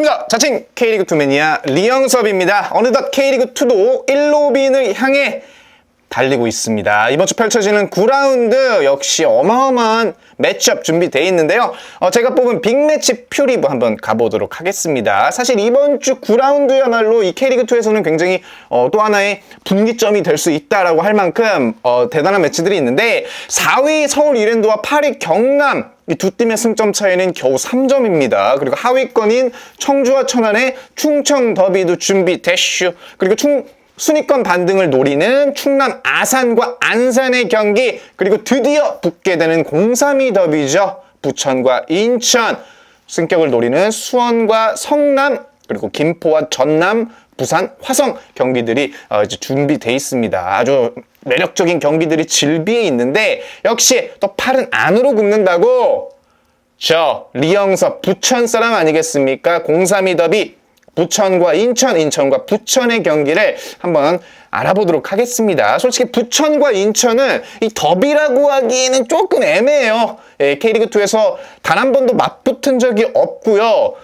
반갑습니다. 자칭 K리그2 매니아 리영섭입니다. 어느덧 K리그2도 1로빈을 향해 달리고 있습니다. 이번 주 펼쳐지는 9라운드 역시 어마어마한 매치업 준비되어 있는데요. 어, 제가 뽑은 빅매치 퓨리브 한번 가보도록 하겠습니다. 사실 이번 주 9라운드야말로 이 K리그2에서는 굉장히 어, 또 하나의 분기점이 될 수 있다라고 할 만큼 어, 대단한 매치들이 있는데 4위 서울 이랜드와 8위 경남 이두 팀의 승점 차이는 겨우 3점입니다. 그리고 하위권인 청주와 천안의 충청 더비도 준비 대슈 그리고 충 순위권 반등을 노리는 충남 아산과 안산의 경기 그리고 드디어 붙게 되는 032 더비죠. 부천과 인천 승격을 노리는 수원과 성남 그리고 김포와 전남 부산 화성 경기들이 어, 이제 준비돼 있습니다. 아주 매력적인 경기들이 질비해 있는데 역시 또 팔은 안으로 굽는다고 저 리영섭 부천 사람 아니겠습니까? 032 더비 부천과 인천, 인천과 부천의 경기를 한번 알아보도록 하겠습니다. 솔직히 부천과 인천은 이 더비라고 하기에는 조금 애매해요. 예, K리그2에서 단 한 번도 맞붙은 적이 없고요.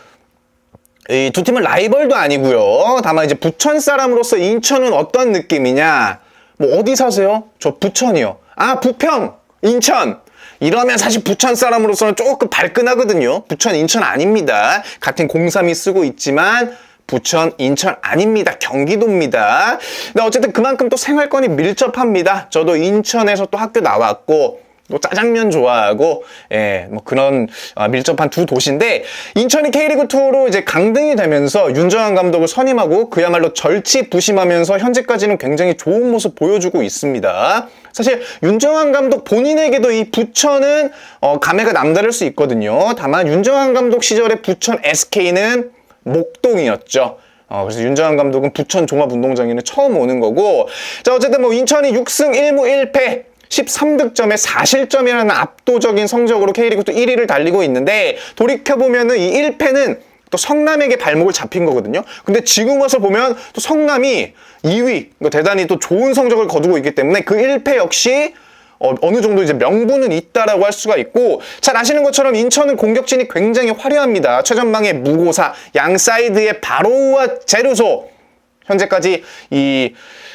이 두 팀은 라이벌도 아니고요. 다만 이제 부천 사람으로서 인천은 어떤 느낌이냐? 뭐 어디 사세요? 저 부천이요. 아 부평, 인천. 이러면 사실 부천 사람으로서는 조금 발끈하거든요. 부천, 인천 아닙니다. 같은 03이 쓰고 있지만 부천, 인천 아닙니다. 경기도입니다. 근데 어쨌든 그만큼 또 생활권이 밀접합니다. 저도 인천에서 또 학교 나왔고 또 짜장면 좋아하고 예, 뭐 그런 아, 밀접한 두 도시인데 인천이 K리그 2로 이제 강등이 되면서 윤정환 감독을 선임하고 그야말로 절치부심하면서 현재까지는 굉장히 좋은 모습 보여주고 있습니다. 사실 윤정환 감독 본인에게도 이 부천은 어, 감회가 남다를 수 있거든요. 다만 윤정환 감독 시절에 부천 SK는 목동이었죠. 어, 그래서 윤정환 감독은 부천 종합운동장에는 처음 오는 거고 자 어쨌든 뭐 인천이 6승 1무 1패 13득점에 4실점이라는 압도적인 성적으로 K리그 또 1위를 달리고 있는데 돌이켜보면은 이 1패는 또 성남에게 발목을 잡힌 거거든요. 근데 지금 와서 보면 또 성남이 2위, 대단히 또 좋은 성적을 거두고 있기 때문에 그 1패 역시 어, 느 정도 이제 명분은 있다라고 할 수가 있고 잘 아시는 것처럼 인천은 공격진이 굉장히 화려합니다. 최전방의 무고사, 양 사이드의 바로우와 제루소 현재까지 이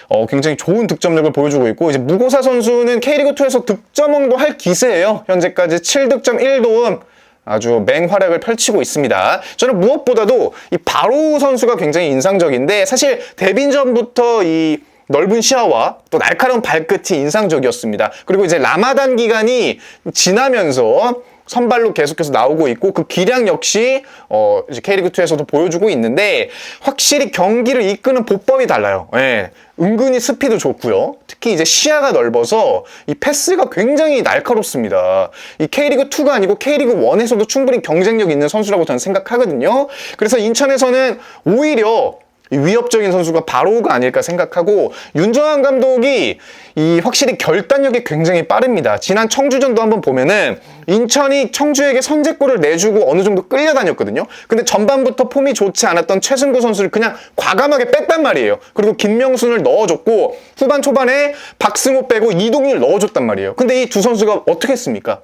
어, 굉장히 좋은 득점력을 보여주고 있고 이제 무고사 선수는 K리그2에서 득점왕도 할 기세예요. 현재까지 7득점 1도움 아주 맹활약을 펼치고 있습니다. 저는 무엇보다도 이 바로우 선수가 굉장히 인상적인데 사실 데뷔 전부터 이 넓은 시야와 또 날카로운 발끝이 인상적이었습니다. 그리고 이제 라마단 기간이 지나면서 선발로 계속해서 나오고 있고 그 기량 역시 어 이제 K리그2에서도 보여주고 있는데 확실히 경기를 이끄는 보법이 달라요. 예. 은근히 스피드 좋고요. 특히 이제 시야가 넓어서 이 패스가 굉장히 날카롭습니다. 이 K리그2가 아니고 K리그1에서도 충분히 경쟁력 있는 선수라고 저는 생각하거든요. 그래서 인천에서는 오히려 위협적인 선수가 바로우가 아닐까 생각하고 윤정환 감독이 이 확실히 결단력이 굉장히 빠릅니다. 지난 청주전도 한번 보면은 인천이 청주에게 선제골을 내주고 어느 정도 끌려다녔거든요. 근데 전반부터 폼이 좋지 않았던 최승구 선수를 그냥 과감하게 뺐단 말이에요. 그리고 김명순을 넣어줬고 후반 초반에 박승호 빼고 이동률 넣어줬단 말이에요. 근데 이 두 선수가 어떻게 했습니까?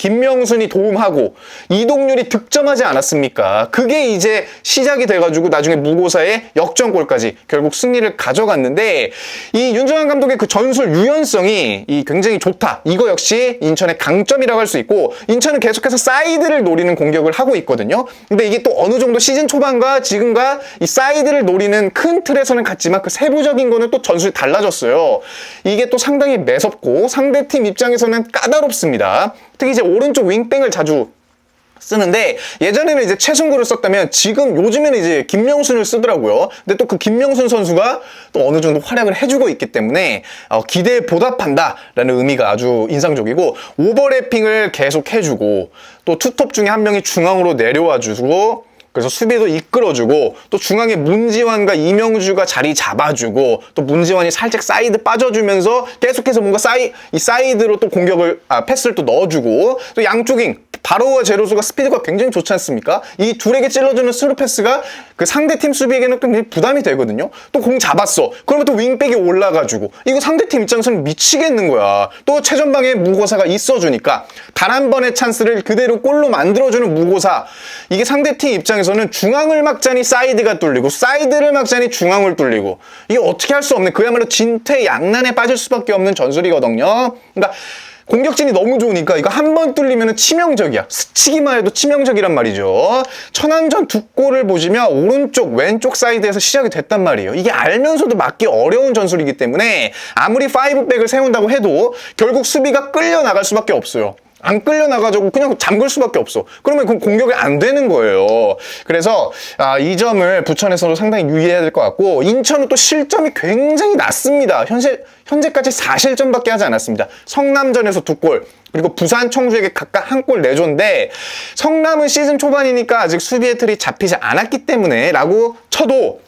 김명순이 도움하고 이동률이 득점하지 않았습니까? 그게 이제 시작이 돼가지고 나중에 무고사의 역전골까지 결국 승리를 가져갔는데 이 윤정환 감독의 그 전술 유연성이 이 굉장히 좋다. 이거 역시 인천의 강점이라고 할 수 있고 인천은 계속해서 사이드를 노리는 공격을 하고 있거든요. 근데 이게 또 어느 정도 시즌 초반과 지금과 이 사이드를 노리는 큰 틀에서는 같지만 그 세부적인 거는 또 전술이 달라졌어요. 이게 또 상당히 매섭고 상대팀 입장에서는 까다롭습니다. 특히 이제 오른쪽 윙백을 자주 쓰는데 예전에는 이제 최승구를 썼다면 지금 요즘에는 이제 김명순을 쓰더라고요. 근데 또 그 김명순 선수가 또 어느 정도 활약을 해주고 있기 때문에 어, 기대에 보답한다라는 의미가 아주 인상적이고 오버래핑을 계속 해주고 또 투톱 중에 한 명이 중앙으로 내려와 주고 그래서 수비도 이끌어주고 또 중앙에 문지환과 이명주가 자리 잡아주고 또 문지환이 살짝 사이드 빠져주면서 계속해서 뭔가 사이 이 사이드로 또 공격을 아 패스를 또 넣어주고 또 양쪽인 바로와 제로소가 스피드가 굉장히 좋지 않습니까? 이 둘에게 찔러주는 스루 패스가 그 상대팀 수비에게는 굉장히 부담이 되거든요. 또 공 잡았어. 그러면 또 윙백이 올라가지고 이거 상대팀 입장에서는 미치겠는 거야. 또 최전방에 무고사가 있어주니까 단 한 번의 찬스를 그대로 골로 만들어주는 무고사. 이게 상대팀 입장에서는 중앙을 막자니 사이드가 뚫리고 사이드를 막자니 중앙을 뚫리고 이게 어떻게 할 수 없는 그야말로 진퇴양난에 빠질 수밖에 없는 전술이거든요. 그러니까 공격진이 너무 좋으니까 이거 한 번 뚫리면 치명적이야. 스치기만 해도 치명적이란 말이죠. 천안전 두 골을 보시면 오른쪽, 왼쪽 사이드에서 시작이 됐단 말이에요. 이게 알면서도 막기 어려운 전술이기 때문에 아무리 5백을 세운다고 해도 결국 수비가 끌려 나갈 수밖에 없어요. 안 끌려 나가지고 그냥 잠글 수밖에 없어. 그러면 그 공격이 안 되는 거예요. 그래서 아, 이 점을 부천에서도 상당히 유의해야 될 것 같고 인천은 또 실점이 굉장히 낮습니다. 현재 현재까지 4실점밖에 하지 않았습니다. 성남전에서 두 골. 그리고 부산 청주에게 각각 한 골 내줬는데 성남은 시즌 초반이니까 아직 수비의 틀이 잡히지 않았기 때문에 라고 쳐도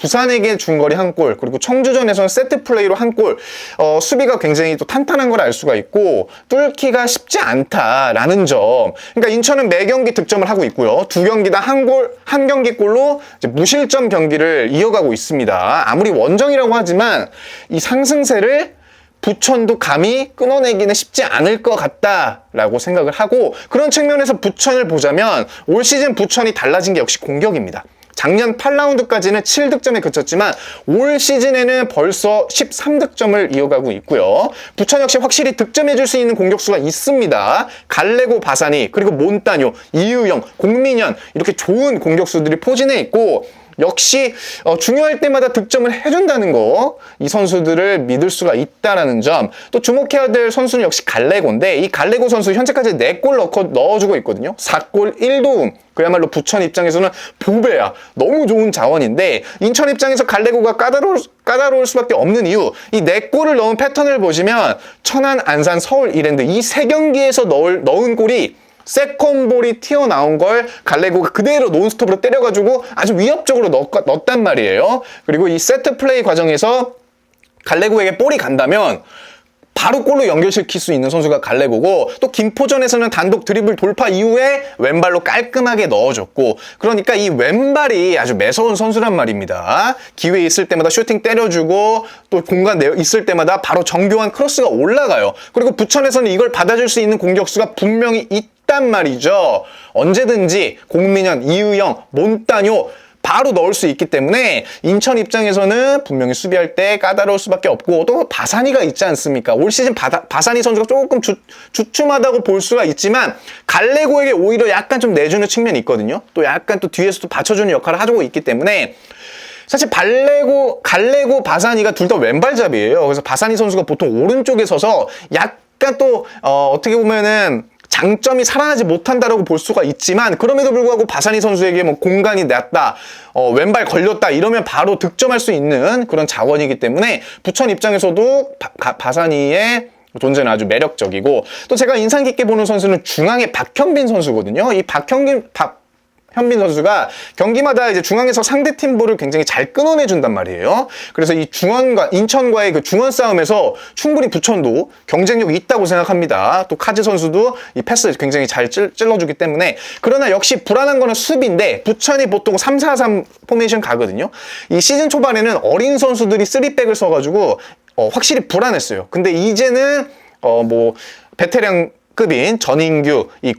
부산에게 중거리 한 골, 그리고 청주전에서는 세트 플레이로 한 골, 어, 수비가 굉장히 또 탄탄한 걸 알 수가 있고, 뚫기가 쉽지 않다라는 점. 그러니까 인천은 매 경기 득점을 하고 있고요. 두 경기 다 한 골, 한 경기 골로 무실점 경기를 이어가고 있습니다. 아무리 원정이라고 하지만 이 상승세를 부천도 감히 끊어내기는 쉽지 않을 것 같다라고 생각을 하고 그런 측면에서 부천을 보자면 올 시즌 부천이 달라진 게 역시 공격입니다. 작년 8라운드까지는 7득점에 그쳤지만 올 시즌에는 벌써 13득점을 이어가고 있고요. 부천 역시 확실히 득점해줄 수 있는 공격수가 있습니다. 갈레고 바사니 그리고 몬타뇨, 이유영, 공민현 이렇게 좋은 공격수들이 포진해 있고 역시 어, 중요할 때마다 득점을 해준다는 거 이 선수들을 믿을 수가 있다라는 점. 또 주목해야 될 선수는 역시 갈레고인데 이 갈레고 선수 현재까지 4골 넣고 넣어주고 있거든요. 4골 1도움. 그야말로 부천 입장에서는 보배야. 너무 좋은 자원인데 인천 입장에서 갈레고가 까다로울, 까다로울 수밖에 없는 이유 이 4골을 넣은 패턴을 보시면 천안, 안산, 서울, 이랜드 이 세 경기에서 넣을, 넣은 골이 세컨볼이 튀어나온 걸 갈레고가 그대로 논스톱으로 때려가지고 아주 위협적으로 넣, 넣었단 말이에요. 그리고 이 세트 플레이 과정에서 갈레고에게 볼이 간다면 바로 골로 연결시킬 수 있는 선수가 갈레고고 또 김포전에서는 단독 드리블 돌파 이후에 왼발로 깔끔하게 넣어줬고 그러니까 이 왼발이 아주 매서운 선수란 말입니다. 기회 있을 때마다 슈팅 때려주고 또 공간 있을 때마다 바로 정교한 크로스가 올라가요. 그리고 부천에서는 이걸 받아줄 수 있는 공격수가 분명히 있 단 말이죠. 언제든지 공민현, 이유영, 몬타뇨 바로 넣을 수 있기 때문에 인천 입장에서는 분명히 수비할 때 까다로울 수밖에 없고 또 바사니가 있지 않습니까? 올 시즌 바다, 바사니 선수가 조금 주, 주춤하다고 볼 수가 있지만 갈레고에게 오히려 약간 좀 내주는 측면이 있거든요. 또 약간 또 뒤에서도 받쳐주는 역할을 하고 있기 때문에 사실 발레고 갈레고 바사니가 둘 다 왼발잡이에요. 그래서 바사니 선수가 보통 오른쪽에 서서 약간 또 어, 어떻게 보면은 장점이 살아나지 못한다라고 볼 수가 있지만 그럼에도 불구하고 바사니 선수에게 뭐 공간이 났다, 어, 왼발 걸렸다 이러면 바로 득점할 수 있는 그런 자원이기 때문에 부천 입장에서도 바, 바 사니의 존재는 아주 매력적이고 또 제가 인상 깊게 보는 선수는 중앙의 박현빈 선수거든요. 이 박현빈 박 현빈 선수가 경기마다 이제 중앙에서 상대 팀볼을 굉장히 잘 끊어내 준단 말이에요. 그래서 이 중원과 인천과의 그 중원 싸움에서 충분히 부천도 경쟁력이 있다고 생각합니다. 또 카즈 선수도 이 패스 굉장히 잘 찔, 찔러주기 때문에 그러나 역시 불안한 거는 수비인데 부천이 보통 3-4-3 포메이션 가거든요. 이 시즌 초반에는 어린 선수들이 3백을 써가지고 어, 확실히 불안했어요. 근데 이제는 어, 뭐 베테랑 급인 전인규, 이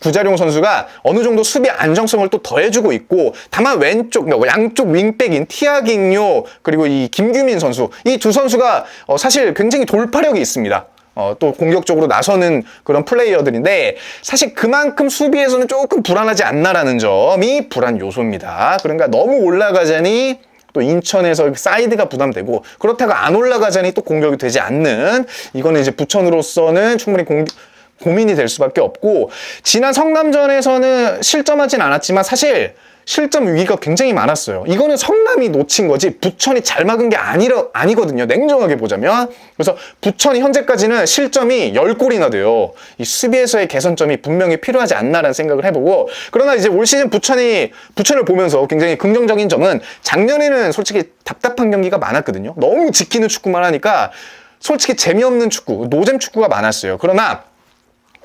구자룡 선수가 어느 정도 수비 안정성을 또 더해주고 있고 다만 왼쪽 뭐 양쪽 윙백인 티아깅요 그리고 이 김규민 선수 이 두 선수가 어 사실 굉장히 돌파력이 있습니다. 어, 또 공격적으로 나서는 그런 플레이어들인데 사실 그만큼 수비에서는 조금 불안하지 않나라는 점이 불안 요소입니다. 그러니까 너무 올라가자니 또 인천에서 사이드가 부담되고 그렇다고 안 올라가자니 또 공격이 되지 않는 이거는 이제 부천으로서는 충분히 공격 고민이 될 수밖에 없고 지난 성남전에서는 실점하진 않았지만 사실 실점 위기가 굉장히 많았어요. 이거는 성남이 놓친 거지 부천이 잘 막은 게 아니라, 아니거든요. 냉정하게 보자면. 그래서 부천이 현재까지는 실점이 10골이나 돼요. 이 수비에서의 개선점이 분명히 필요하지 않나라는 생각을 해보고 그러나 이제 올 시즌 부천이 부천을 보면서 굉장히 긍정적인 점은 작년에는 솔직히 답답한 경기가 많았거든요. 너무 지키는 축구만 하니까 솔직히 재미없는 축구, 노잼 축구가 많았어요. 그러나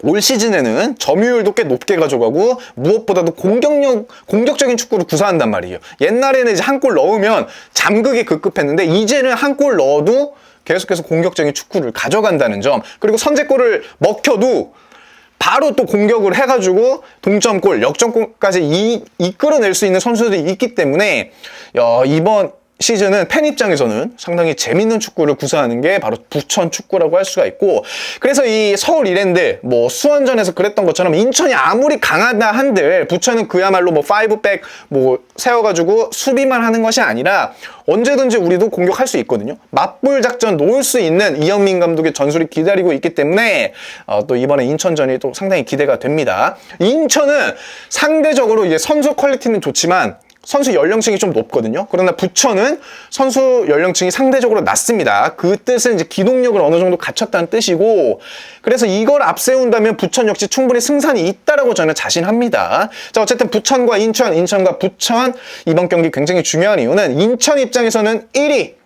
올 시즌에는 점유율도 꽤 높게 가져가고 무엇보다도 공격력 공격적인 축구를 구사한단 말이에요. 옛날에는 이제 한 골 넣으면 잠그기 급급했는데 이제는 한 골 넣어도 계속해서 공격적인 축구를 가져간다는 점 그리고 선제골을 먹혀도 바로 또 공격을 해가지고 동점골, 역전골까지 이, 이끌어낼 수 있는 선수들이 있기 때문에 야, 이번 시즌은 팬 입장에서는 상당히 재밌는 축구를 구사하는 게 바로 부천 축구라고 할 수가 있고 그래서 이 서울 이랜드 뭐 수원전에서 그랬던 것처럼 인천이 아무리 강하다 한들 부천은 그야말로 뭐 5백 뭐 세워가지고 수비만 하는 것이 아니라 언제든지 우리도 공격할 수 있거든요. 맞불 작전 놓을 수 있는 이영민 감독의 전술이 기다리고 있기 때문에 어, 또 이번에 인천전이 또 상당히 기대가 됩니다. 인천은 상대적으로 이제 선수 퀄리티는 좋지만 선수 연령층이 좀 높거든요. 그러나 부천은 선수 연령층이 상대적으로 낮습니다. 그 뜻은 이제 기동력을 어느 정도 갖췄다는 뜻이고, 그래서 이걸 앞세운다면 부천 역시 충분히 승산이 있다라고 저는 자신합니다. 자, 어쨌든 부천과 인천, 인천과 부천 이번 경기 굉장히 중요한 이유는 인천 입장에서는 1위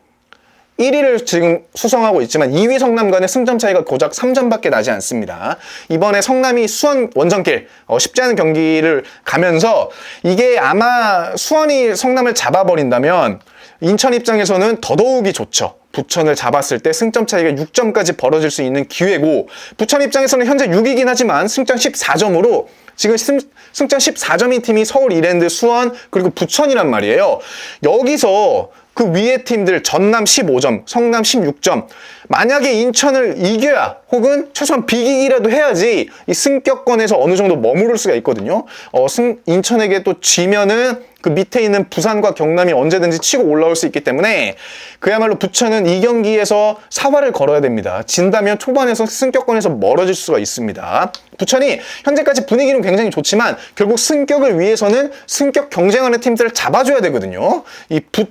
1위를 지금 수성하고 있지만 2위 성남 간의 승점 차이가 고작 3점밖에 나지 않습니다. 이번에 성남이 수원 원정길 어, 쉽지 않은 경기를 가면서 이게 아마 수원이 성남을 잡아버린다면 인천 입장에서는 더더욱이 좋죠. 부천을 잡았을 때 승점 차이가 6점까지 벌어질 수 있는 기회고 부천 입장에서는 현재 6위긴 하지만 승점 14점으로 지금 승, 승점 14점인 팀이 서울 이랜드, 수원 그리고 부천이란 말이에요. 여기서 그 위에 팀들 전남 15점, 성남 16점. 만약에 인천을 이겨야 혹은 최소한 비기기라도 해야지 이 승격권에서 어느 정도 머무를 수가 있거든요. 어, 승, 인천에게 또 지면은 그 밑에 있는 부산과 경남이 언제든지 치고 올라올 수 있기 때문에 그야말로 부천은 이 경기에서 사활을 걸어야 됩니다. 진다면 초반에서 승격권에서 멀어질 수가 있습니다. 부천이 현재까지 분위기는 굉장히 좋지만 결국 승격을 위해서는 승격 경쟁하는 팀들을 잡아줘야 되거든요. 이 부,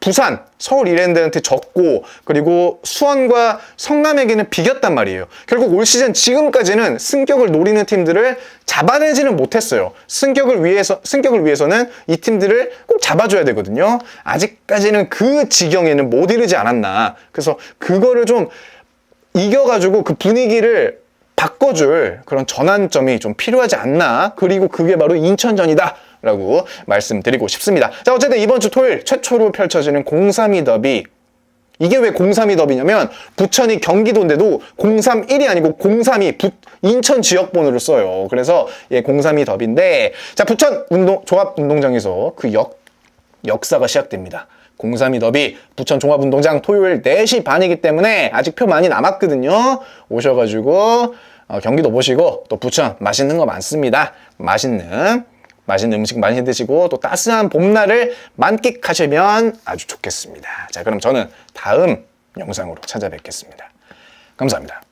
부산, 서울 이랜드한테 졌고 그리고 수원과 성남에게는 비겼단 말이에요. 결국 올 시즌 지금까지는 승격을 노리는 팀들을 잡아내지는 못했어요. 승격을 위해서 승격을 위해서는 이 팀들을 꼭 잡아줘야 되거든요. 아직까지는 그 지경에는 못 이르지 않았나. 그래서 그거를 좀 이겨가지고 그 분위기를 바꿔줄 그런 전환점이 좀 필요하지 않나. 그리고 그게 바로 인천전이다. 라고 말씀드리고 싶습니다. 자, 어쨌든 이번 주 토요일 최초로 펼쳐지는 032 더비. 이게 왜 032 더비냐면 부천이 경기도인데도 031이 아니고 032 부, 인천 지역 번호를 써요. 그래서 예, 032 더비인데 자, 부천 운동 종합 운동장에서 그 역 역사가 시작됩니다. 032 더비 부천 종합 운동장 토요일 4시 반이기 때문에 아직 표 많이 남았거든요. 오셔가지고 어, 경기도 보시고 또 부천 맛있는 거 많습니다. 맛있는 맛있는 음식 많이 드시고 또 따스한 봄날을 만끽하시면 아주 좋겠습니다. 자, 그럼 저는 다음 영상으로 찾아뵙겠습니다. 감사합니다.